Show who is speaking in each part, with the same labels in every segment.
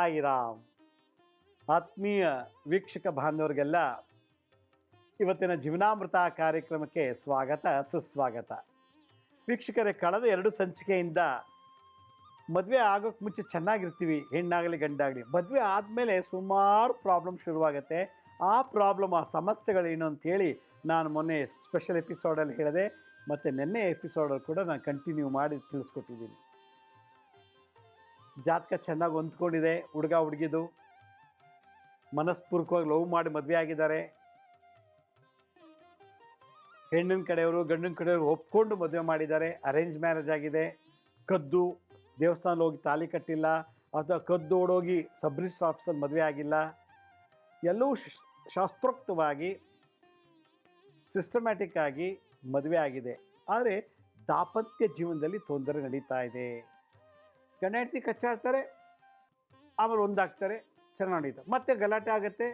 Speaker 1: ಸಾಯಿರಾಮ್. ಆತ್ಮೀಯ ವೀಕ್ಷಕ ಬಾಂಧವರಿಗೆಲ್ಲ ಇವತ್ತಿನ ಜೀವನಾಮೃತ ಕಾರ್ಯಕ್ರಮಕ್ಕೆ ಸ್ವಾಗತ, ಸುಸ್ವಾಗತ. ವೀಕ್ಷಕರೇ, ಕಳೆದ ಎರಡು ಸಂಚಿಕೆಯಿಂದ ಮದುವೆ ಆಗೋಕ್ಕೆ ಮುಂಚೆ ಚೆನ್ನಾಗಿರ್ತೀವಿ, ಹೆಣ್ಣಾಗಲಿ ಗಂಡಾಗಲಿ. ಮದುವೆ ಆದಮೇಲೆ ಸುಮಾರು ಪ್ರಾಬ್ಲಮ್ ಶುರುವಾಗುತ್ತೆ. ಆ ಪ್ರಾಬ್ಲಮ್, ಆ ಸಮಸ್ಯೆಗಳೇನು ಅಂತೇಳಿ ನಾನು ಮೊನ್ನೆ ಸ್ಪೆಷಲ್ ಎಪಿಸೋಡಲ್ಲಿ ಹೇಳಿದೆ. ಮತ್ತು ನಿನ್ನೆ ಎಪಿಸೋಡಲ್ಲಿ ಕೂಡ ನಾನು ಕಂಟಿನ್ಯೂ ಮಾಡಿ ತಿಳಿಸ್ಕೊಟ್ಟಿದ್ದೀನಿ. ಜಾತಕ ಚೆನ್ನಾಗಿ ಹೊಂದ್ಕೊಂಡಿದೆ, ಹುಡುಗ ಹುಡುಗಿದು. ಮನಸ್ಪೂರ್ವಕವಾಗಿ ಲವ್ ಮಾಡಿ ಮದುವೆ ಆಗಿದ್ದಾರೆ. ಹೆಣ್ಣಿನ ಕಡೆಯವರು, ಗಂಡಿನ ಕಡೆಯವರು ಒಪ್ಕೊಂಡು ಮದುವೆ ಮಾಡಿದ್ದಾರೆ. ಅರೇಂಜ್ ಮ್ಯಾರೇಜ್ ಆಗಿದೆ. ಕದ್ದು ದೇವಸ್ಥಾನ ಹೋಗಿ ತಾಲಿ ಕಟ್ಟಿಲ್ಲ, ಅಥವಾ ಕದ್ದು ಓಡೋಗಿ ಸಬ್ ಆಫೀಸಲ್ಲಿ ಮದುವೆ ಆಗಿಲ್ಲ. ಎಲ್ಲವೂ ಶಾಸ್ತ್ರೋಕ್ತವಾಗಿ ಸಿಸ್ಟಮ್ಯಾಟಿಕ್ ಆಗಿ ಮದುವೆ ಆಗಿದೆ. ಆದರೆ ದಾಂಪತ್ಯ ಜೀವನದಲ್ಲಿ ತೊಂದರೆ ನಡೀತಾ ಇದೆ. ಗಂಡ ಹೆಂಡತಿ ಕಚ್ಚಾಡ್ತಾರೆ, ಆಮೇಲೆ ಒಂದಾಗ್ತಾರೆ ಚೆನ್ನಾಗಿ ನಡೀತಾರೆ ಮತ್ತೆ ಗಲಾಟೆ ಆಗುತ್ತೆ,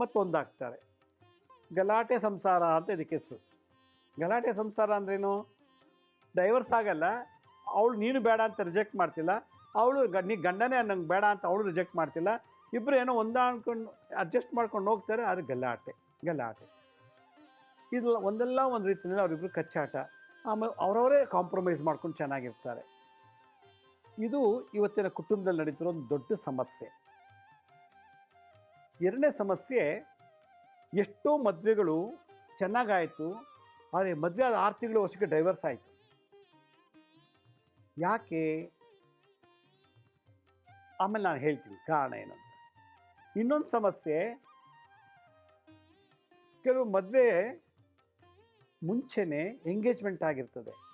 Speaker 1: ಮತ್ತೆ ಒಂದಾಗ್ತಾರೆ. ಗಲಾಟೆ ಸಂಸಾರ ಅಂತ ಇದಕ್ಕೆ ಹೆಸರು. ಗಲಾಟೆ ಸಂಸಾರ ಅಂದ್ರೇನು? ಡೈವರ್ಸ್ ಆಗಲ್ಲ, ಅವಳು ನೀನು ಬೇಡ ಅಂತ ರಿಜೆಕ್ಟ್ ಮಾಡ್ತಿಲ್ಲ, ಅವಳು ನೀ ಗಂಡನೇ ನಂಗೆ ಬೇಡ ಅಂತ ಅವಳು ರಿಜೆಕ್ಟ್ ಮಾಡ್ತಿಲ್ಲ ಇಬ್ಬರು ಏನೋ ಹೊಂದಾಣ್ಕೊಂಡು ಅಡ್ಜಸ್ಟ್ ಮಾಡ್ಕೊಂಡು ಹೋಗ್ತಾರೆ, ಅದು ಗಲಾಟೆ ಗಲಾಟೆ. ಇದು ಒಂದಲ್ಲ ಒಂದು ರೀತಿಯಲ್ಲಿ ಅವರಿಬ್ರು ಕಚ್ಚಾಟ, ಆಮೇಲೆ ಅವರವರೇ ಕಾಂಪ್ರಮೈಸ್ ಮಾಡ್ಕೊಂಡು ಚೆನ್ನಾಗಿರ್ತಾರೆ. ಇದು ಇವತ್ತಿನ ಕುಟುಂಬದಲ್ಲಿ ನಡೀತಿರೋ ಒಂದು ದೊಡ್ಡ ಸಮಸ್ಯೆ. ಎರಡನೇ ಸಮಸ್ಯೆ, ಎಷ್ಟೋ ಮದುವೆಗಳು ಚೆನ್ನಾಗಾಯಿತು, ಆದರೆ ಮದುವೆ ಆದ ಆರು ತಿಂಗಳು ವರ್ಷಕ್ಕೆ ಡೈವರ್ಸ್ ಆಯಿತು. ಯಾಕೆ? ಆಮೇಲೆ ನಾನು ಹೇಳ್ತೀನಿ ಕಾರಣ ಏನು ಅಂತ. ಇನ್ನೊಂದು ಸಮಸ್ಯೆ, ಕೆಲವು ಮದುವೆ ಮುಂಚೆನೆ ಎಂಗೇಜ್ಮೆಂಟ್ ಆಗಿರ್ತದೆ.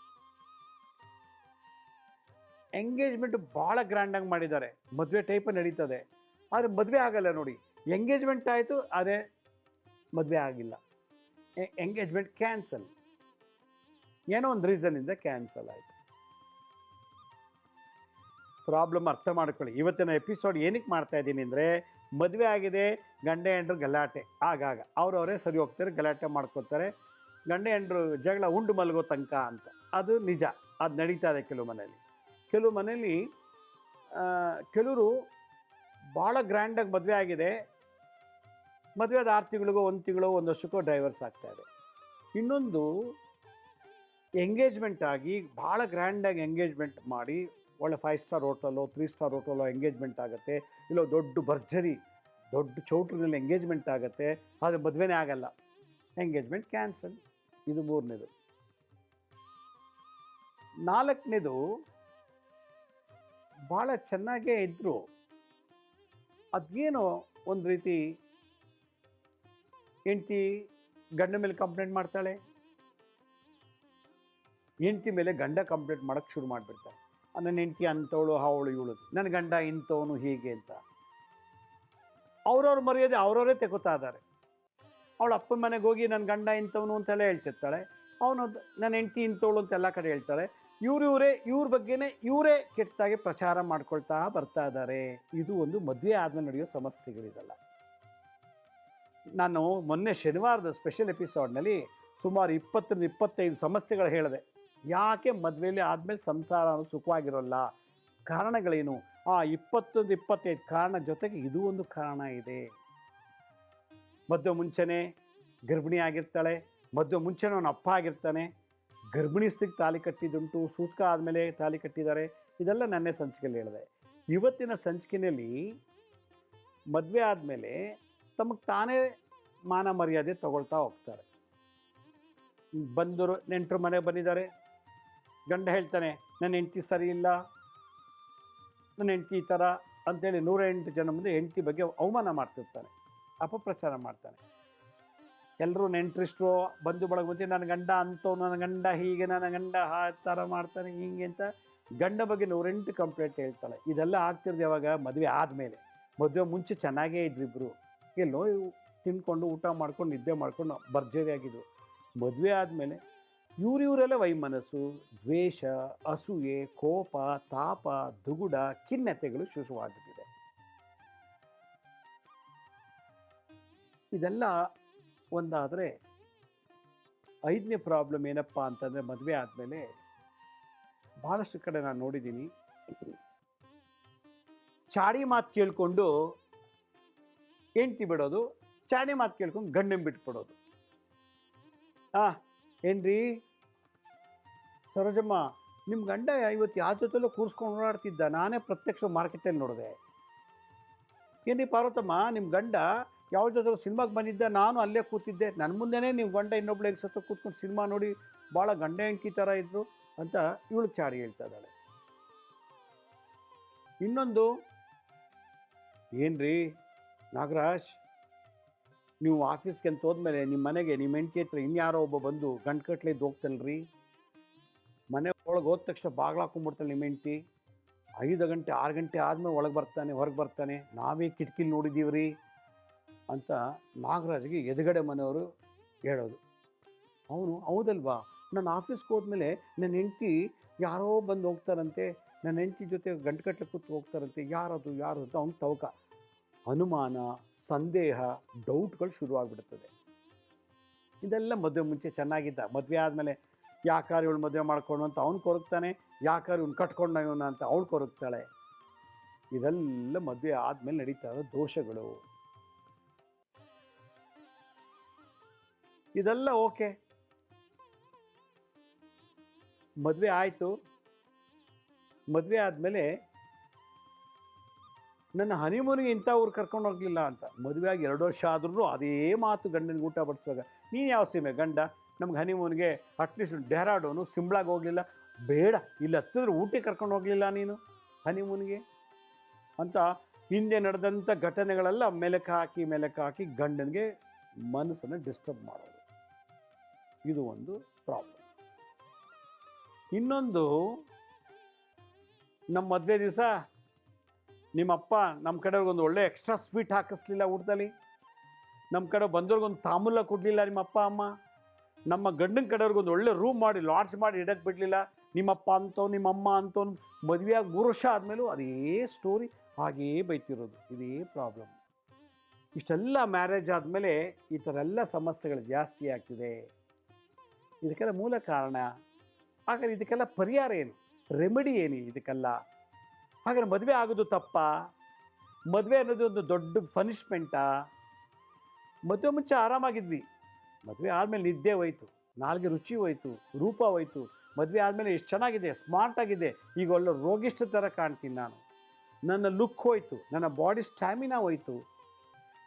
Speaker 1: ಎಂಗೇಜ್ಮೆಂಟ್ ಭಾಳ ಗ್ರ್ಯಾಂಡಾಗಿ ಮಾಡಿದ್ದಾರೆ. ಮದುವೆ ಟೈಪ್ ನಡೀತದೆ. ಆದರೆ ಮದುವೆ ಆಗಲ್ಲ ನೋಡಿ. ಎಂಗೇಜ್ಮೆಂಟ್ ಆಯಿತು, ಆದರೆ ಮದುವೆ ಆಗಿಲ್ಲ. ಎಂಗೇಜ್ಮೆಂಟ್ ಕ್ಯಾನ್ಸಲ್ ಏನೋ ಒಂದು ರೀಸನಿಂದ ಕ್ಯಾನ್ಸಲ್ ಆಯಿತು. ಪ್ರಾಬ್ಲಮ್ ಅರ್ಥ ಮಾಡ್ಕೊಳ್ಳಿ. ಇವತ್ತಿನ ಎಪಿಸೋಡ್ ಏನಕ್ಕೆ ಮಾಡ್ತಾ ಇದ್ದೀನಿ ಅಂದರೆ, ಮದುವೆ ಆಗಿದೆ, ಗಂಡ ಹೆಂಡ್ರು ಗಲಾಟೆ. ಆಗಾಗ. ಅವ್ರವರೇ ಸರಿ ಹೋಗ್ತಾರೆ, ಗಲಾಟೆ ಮಾಡ್ಕೋತಾರೆ. ಗಂಡ ಹೆಂಡ್ರು ಜಗಳ ಉಂಡು ಮಲಗೋ ತನಕ ಅಂತ. ಅದು ನಿಜ. ಅದು ನಡೀತಾ ಇದೆ ಕೆಲವು ಮನೆಯಲ್ಲಿ. ಕೆಲವು ಮನೆಯಲ್ಲಿ ಕೆಲವರು ಭಾಳ ಗ್ರ್ಯಾಂಡಾಗಿ ಮದುವೆ ಆಗಿದೆ. ಮದುವೆ ಆದ ಆರು ತಿಂಗಳಿಗೋ, ಒಂದು ತಿಂಗಳು, ಒಂದು ವರ್ಷಕ್ಕೋ ಡ್ರೈವರ್ಸ್ ಆಗ್ತಾ ಇದೆ. ಇನ್ನೊಂದು ಎಂಗೇಜ್ಮೆಂಟ್ ಆಗಿ ಭಾಳ ಗ್ರ್ಯಾಂಡಾಗಿ ಎಂಗೇಜ್ಮೆಂಟ್ ಮಾಡಿ, ಒಳ್ಳೆ ಫೈವ್ ಸ್ಟಾರ್ ಹೋಟೆಲೋ ತ್ರೀ ಸ್ಟಾರ್ ಹೋಟೆಲೋ ಎಂಗೇಜ್ಮೆಂಟ್ ಆಗುತ್ತೆ. ಇಲ್ಲ ದೊಡ್ಡ ಭರ್ಜರಿ, ದೊಡ್ಡ ಚೌಟ್ರಿನಲ್ಲಿ ಎಂಗೇಜ್ಮೆಂಟ್ ಆಗುತ್ತೆ. ಆದರೆ ಮದುವೆನೇ ಆಗಲ್ಲ. ಎಂಗೇಜ್ಮೆಂಟ್ ಕ್ಯಾನ್ಸಲ್ ಇದು ಮೂರನೇದು. ನಾಲ್ಕನೇದು ಭಾಳ ಚೆನ್ನಾಗೇ ಇದ್ದರು ಅದೇನೋ ಒಂದು ರೀತಿ ಹೆಂಡ್ತಿ ಗಂಡ ಮೇಲೆ ಕಂಪ್ಲೇಂಟ್ ಮಾಡ್ತಾಳೆ. ಹೆಂಡ್ತಿ ಮೇಲೆ ಗಂಡ ಕಂಪ್ಲೇಂಟ್ ಮಾಡೋಕ್ಕೆ ಶುರು ಮಾಡಿಬಿಡ್ತಾರೆ ನನ್ನ ಹೆಂಡ್ತಿ ಅಂಥವಳು ಅವಳು ಇವಳು ನನ್ನ ಗಂಡ ಇಂಥವನು ಹೀಗೆ ಅಂತ. ಅವ್ರವ್ರ ಮರ್ಯಾದೆ ಅವ್ರವರೇ ತೆಗೋತಾ ಇದ್ದಾರೆ. ಅವಳು ಅಪ್ಪನ ಮನೆಗೆ ಹೋಗಿ ನನ್ನ ಗಂಡ ಇಂಥವನು ಅಂತೆಲ್ಲ ಹೇಳ್ತಿರ್ತಾಳೆ. ಅವನು ನನ್ನ ಹೆಂಡ್ತಿ ಇಂಥವಳು ಅಂತ ಎಲ್ಲ ಕಡೆ ಹೇಳ್ತಾಳೆ. ಇವ್ರು ಇವರೇ ಇವ್ರ ಬಗ್ಗೆನೇ ಇವರೇ ಕೆಟ್ಟದಾಗಿ ಪ್ರಚಾರ ಮಾಡ್ಕೊಳ್ತಾ ಬರ್ತಾ ಇದ್ದಾರೆ. ಇದು ಒಂದು ಮದುವೆ ಆದಮೇಲೆ ನಡೆಯೋ ಸಮಸ್ಯೆಗಳಿದಲ್ಲ. ನಾನು ಮೊನ್ನೆ ಶನಿವಾರದ ಸ್ಪೆಷಲ್ ಎಪಿಸೋಡ್ನಲ್ಲಿ ಸುಮಾರು ಇಪ್ಪತ್ತರಿಂದ ಇಪ್ಪತ್ತೈದು ಸಮಸ್ಯೆಗಳು ಹೇಳಿದೆ. ಯಾಕೆ ಮದುವೆಯಲ್ಲಿ ಆದಮೇಲೆ ಸಂಸಾರ ಸುಖವಾಗಿರೋಲ್ಲ? ಕಾರಣಗಳೇನು? ಆ ಇಪ್ಪತ್ತೊಂದು, ಇಪ್ಪತ್ತೈದು ಕಾರಣ ಜೊತೆಗೆ ಇದು ಒಂದು ಕಾರಣ ಇದೆ. ಮದುವೆ ಮುಂಚೆನೇ ಗರ್ಭಿಣಿ ಆಗಿರ್ತಾಳೆ ಮದುವೆ ಮುಂಚೆನೇ ಅವನ ಅಪ್ಪ ಆಗಿರ್ತಾನೆ ಗರ್ಭಿಣಿ ಸ್ಥಿತಿ ತಾಲಿ ಕಟ್ಟಿದ್ದುಂಟು, ಸೂತ್ಕ ಆದಮೇಲೆ ತಾಲಿ ಕಟ್ಟಿದ್ದಾರೆ, ಇದೆಲ್ಲ ನನ್ನೇ ಸಂಚಿಕೆಯಲ್ಲಿ ಹೇಳಿದೆ. ಇವತ್ತಿನ ಸಂಚಿಕೆಯಲ್ಲಿ ಮದುವೆ ಆದಮೇಲೆ ತಮಗೆ ತಾನೇ ಮಾನ ಮರ್ಯಾದೆ ತಗೊಳ್ತಾ ಹೋಗ್ತಾರೆ. ಬಂದರು, ನೆಂಟರು ಮನೆ ಬಂದಿದ್ದಾರೆ. ಗಂಡ ಹೇಳ್ತಾನೆ, ನನ್ನ ಹೆಂಡತಿ ಸರಿ ಇಲ್ಲ, ನನ್ನ ಹೆಂಡತಿ ಈ ಥರ ಅಂತೇಳಿ ನೂರ ಎಂಟು ಜನ ಮುಂದೆ ಹೆಂಡತಿ ಬಗ್ಗೆ ಅವಮಾನ ಮಾಡ್ತಿರ್ತಾನೆ ಅಪಪ್ರಚಾರ ಮಾಡ್ತಾನೆ ಎಲ್ಲರೂ ನೆಂಟ್ರಿಸ್ಟ್ರು ಬಂಧು ಬಳಗ ಮುಂದೆ, ನನ್ನ ಗಂಡ ಅಂತವ್ ನನ್ನ ಗಂಡ ಹೀಗೆ, ನನ್ನ ಗಂಡ ಆ ಥರ ಮಾಡ್ತಾನೆ, ಹೀಗೆ ಅಂತ ಗಂಡ ಬಗ್ಗೆ ನೂರೆಂಟು ಕಂಪ್ಲೇಂಟ್ ಹೇಳ್ತಾಳೆ. ಇದೆಲ್ಲ ಆಗ್ತಿರೋದು ಯಾವಾಗ? ಮದುವೆ ಆದಮೇಲೆ. ಮದುವೆ ಮುಂಚೆ ಚೆನ್ನಾಗೇ ಇದ್ರಿಬ್ರು ಎಲ್ಲೋ ತಿನ್ಕೊಂಡು ಊಟ ಮಾಡ್ಕೊಂಡು, ನಿದ್ದೆ ಮಾಡ್ಕೊಂಡು ಭರ್ಜರಿ ಆಗಿದ್ರು. ಮದುವೆ ಆದಮೇಲೆ ಇವರಿವರೆಲ್ಲ ವೈಮನಸ್ಸು, ದ್ವೇಷ, ಅಸೂಯೆ, ಕೋಪ, ತಾಪ, ದುಗುಡ, ಖಿನ್ನತೆಗಳು ಶುರುವಾಗುತ್ತಿದೆ ಇದೆಲ್ಲ ಒಂದಾದರೆ ಐದನೇ ಪ್ರಾಬ್ಲಮ್ ಏನಪ್ಪ ಅಂತಂದರೆ ಮದುವೆ ಆದಮೇಲೆ ಭಾಳಷ್ಟು ಕಡೆ ನಾನು ನೋಡಿದ್ದೀನಿ. ಚಾಡಿ ಮಾತು ಕೇಳಿಕೊಂಡು ಹೆಂಡ್ತಿ ಬಿಡೋದು, ಚಾಡಿ ಮಾತು ಕೇಳ್ಕೊಂಡು ಗಂಡನ ಬಿಟ್ಬಿಡೋದು. ಹಾ ಏನ್ರಿ? ಸರೋಜಮ್ಮ ನಿಮ್ಮ ಗಂಡ ಇವತ್ತು ಯಾವ ಜೊತೆಲೂ ಕೂರಿಸ್ಕೊಂಡು ಓಡಾಡ್ತಿದ್ದ, ನಾನೇ ಪ್ರತ್ಯಕ್ಷ ಮಾರ್ಕೆಟಲ್ಲಿ ನೋಡಿದೆ. ಏನ್ರಿ ಪಾರ್ವತಮ್ಮ ನಿಮ್ಮ ಗಂಡ ಯಾವ ಸಿನಿಮಾಗೆ ಬಂದಿದ್ದ, ನಾನು ಅಲ್ಲೇ ಕೂತಿದ್ದೆ. ನನ್ನ ಮುಂದೆನೇ ನೀವು ಗಂಡ ಇನ್ನೊಬ್ಳು ಸತ್ತು ಕೂತ್ಕೊಂಡು ಸಿನಿಮಾ ನೋಡಿ ಭಾಳ ಗಂಡ ಹೆಂಕಿ ಥರ ಇದ್ರು ಅಂತ ಇವಳು ಚಾಡಿ ಹೇಳ್ತಾ ಇದ್ದಾಳೆ. ಇನ್ನೊಂದು, ಏನ್ರಿ ನಾಗರಾಜ್, ನೀವು ಆಫೀಸ್ಗೆ ಅಂತ ಹೋದ್ಮೇಲೆ ನಿಮ್ಮ ಮನೆಗೆ ನಿಮ್ಮ ಹೆಂಡತಿ ಹತ್ರ ಇನ್ಯಾರೋ ಒಬ್ಬ ಬಂದು ಗಂಟು ಹೋಗ್ತಲ್ರಿ ಮನೆ ಒಳಗೆ ಹೋದ ತಕ್ಷಣ ಬಾಗ್ಲು ಹಾಕೊಂಡ್ಬಿಡ್ತಾಳೆ ನಿಮ್ಮ ಹೆಂಡತಿ. ಐದು ಗಂಟೆ, ಆರು ಗಂಟೆ ಆದಮೇಲೆ ಒಳಗೆ ಬರ್ತಾನೆ, ಹೊರಗೆ ಬರ್ತಾನೆ. ನಾವೇ ಕಿಟಕಿಲಿ ನೋಡಿದ್ದೀವ್ರಿ ಅಂತ ನಾಗರಾಜ್ಗೆ ಎದುಗಡೆ ಮನೆಯವರು ಹೇಳೋದು. ಅವನು, ಹೌದಲ್ವಾ? ನಾನು ಆಫೀಸ್ಗೆ ಹೋದ್ಮೇಲೆ ನನ್ನ ಹೆಂಡತಿ ಯಾರೋ ಬಂದು ಹೋಗ್ತಾರಂತೆ, ನನ್ನ ಹೆಂಡತಿ ಜೊತೆ ಗಂಟುಗಟ್ಟಲೆ ಕೂತು ಹೋಗ್ತಾರಂತೆ, ಯಾರದು ಯಾರು ಅಂತ ಅವ್ನು ತವಕ ಅನುಮಾನ, ಸಂದೇಹ, ಡೌಟ್ಗಳು ಶುರುವಾಗ್ಬಿಡ್ತದೆ ಇದೆಲ್ಲ ಮದುವೆ ಮುಂಚೆ ಚೆನ್ನಾಗಿದ್ದ. ಮದುವೆ ಆದಮೇಲೆ ಯಾಕಾರ ಇವಳು ಮದುವೆ ಮಾಡ್ಕೊಂಡು ಅಂತ ಅವ್ನು ಕೊರಗ್ತಾನೆ, ಯಾಕಾರ ಇವ್ನು ಕಟ್ಕೊಂಡ ಇವನ ಅಂತ ಅವಳು ಕೊರಗ್ತಾಳೆ. ಇದೆಲ್ಲ ಮದುವೆ ಆದಮೇಲೆ ನಡೀತಾ ಇರೋ ದೋಷಗಳು. ಇದೆಲ್ಲ ಓಕೆ. ಮದುವೆ ಆಯಿತು. ಮದುವೆ ಆದಮೇಲೆ ನನ್ನ ಹನಿಮೂನಿಗೆ ಇಂಥ ಊರು ಕರ್ಕೊಂಡು ಹೋಗಲಿಲ್ಲ ಅಂತ. ಮದುವೆಯಾಗಿ ಎರಡು ವರ್ಷ ಆದ್ರೂ ಅದೇ ಮಾತು ಗಂಡನಿಗೆ ಊಟ ಬಡಿಸುವಾಗ, ನೀನು ಯಾವ ಸೀಮೆ ಗಂಡ? ನಮ್ಗೆ ಹನಿಮೂನಿಗೆ ಅಟ್ಲೀಸ್ಟ್ ಡೆಹ್ರಾಡೋನು, ಸಿಮ್ಲಾಗೆ ಹೋಗಲಿಲ್ಲ. ಬೇಡ, ಇಲ್ಲಿ ಹತ್ತಿದ್ರೆ ಊಟಕ್ಕೆ ಕರ್ಕೊಂಡು ಹೋಗಲಿಲ್ಲ ನೀನು ಹನಿಮೂನಿಗೆ? ಅಂತ ಹಿಂದೆ ನಡೆದಂಥ ಘಟನೆಗಳೆಲ್ಲ ಮೆಲಕ್ಕೆ ಹಾಕಿ ಮೆಲಕ್ಕೆ ಹಾಕಿ ಗಂಡನಿಗೆ ಮನಸ್ಸನ್ನು ಡಿಸ್ಟರ್ಬ್ ಮಾಡೋದು. ಇದು ಒಂದು ಪ್ರಾಬ್ಲಮ್ ಇನ್ನೊಂದು ನಮ್ಮ ಮದುವೆ ದಿವಸ ನಿಮ್ಮಪ್ಪ ನಮ್ಮ ಕಡೆಯವ್ರಿಗೊಂದು ಒಳ್ಳೆ ಎಕ್ಸ್ಟ್ರಾ ಸ್ವೀಟ್ ಹಾಕಿಸ್ಲಿಲ್ಲ ಊಟದಲ್ಲಿ. ನಮ್ಮ ಕಡೆ ಬಂದವ್ರಿಗೊಂದು ತಾಮೂಲ ಕೊಡಲಿಲ್ಲ ನಿಮ್ಮ ಅಪ್ಪ, ಅಮ್ಮ. ನಮ್ಮ ಗಂಡನ ಕಡೆಯವ್ರಿಗೊಂದು ಒಳ್ಳೆ ರೂಮ್ ಮಾಡಿ ಲಾಡ್ಜ್ ಮಾಡಿ ಇಡಕ್ಕೆ ಬಿಡಲಿಲ್ಲ. ನಿಮ್ಮಪ್ಪ ಅಂತೋ ನಿಮ್ಮಮ್ಮ ಅಂತೋ, ಮದುವೆಯಾಗಿ ಮೂರು ವರ್ಷ ಆದಮೇಲೂ ಅದೇ ಸ್ಟೋರಿ ಹಾಗೇ ಬೈತಿರೋದು. ಇದೇ ಪ್ರಾಬ್ಲಮ್ ಇಷ್ಟೆಲ್ಲ ಮ್ಯಾರೇಜ್ ಆದಮೇಲೆ ಈ ಥರ ಎಲ್ಲ ಸಮಸ್ಯೆಗಳು ಜಾಸ್ತಿ ಆಗ್ತಿದೆ. ಇದಕ್ಕೆಲ್ಲ ಮೂಲ ಕಾರಣ. ಹಾಗಾದ್ರೆ ಇದಕ್ಕೆಲ್ಲ ಪರಿಹಾರ ಏನು? ರೆಮಿಡಿ ಏನು ಇದಕ್ಕೆಲ್ಲ? ಹಾಗಾದ್ರೆ ಮದುವೆ ಆಗೋದು ತಪ್ಪ? ಮದುವೆ ಅನ್ನೋದು ಒಂದು ದೊಡ್ಡ ಪನಿಷ್ಮೆಂಟಾ ಮದುವೆ ಮುಂಚೆ ಆರಾಮಾಗಿದ್ವಿ. ಮದುವೆ ಆದಮೇಲೆ ನಿದ್ದೆ ಹೋಯ್ತು. ನಾಲ್ಗೆ ರುಚಿ ಹೋಯ್ತು, ರೂಪ ಹೋಯ್ತು. ಮದುವೆ ಆದಮೇಲೆ ಎಷ್ಟು ಚೆನ್ನಾಗಿದೆ ಸ್ಮಾರ್ಟ್ ಆಗಿದೆ. ಈಗ ಒಳ್ಳೆ ರೋಗಿಷ್ಠ ಥರ ಕಾಣ್ತೀನಿ ನಾನು. ನನ್ನ ಲುಕ್ ಹೋಯ್ತು, ನನ್ನ ಬಾಡಿ ಸ್ಟ್ಯಾಮಿನಾ ಹೋಯ್ತು.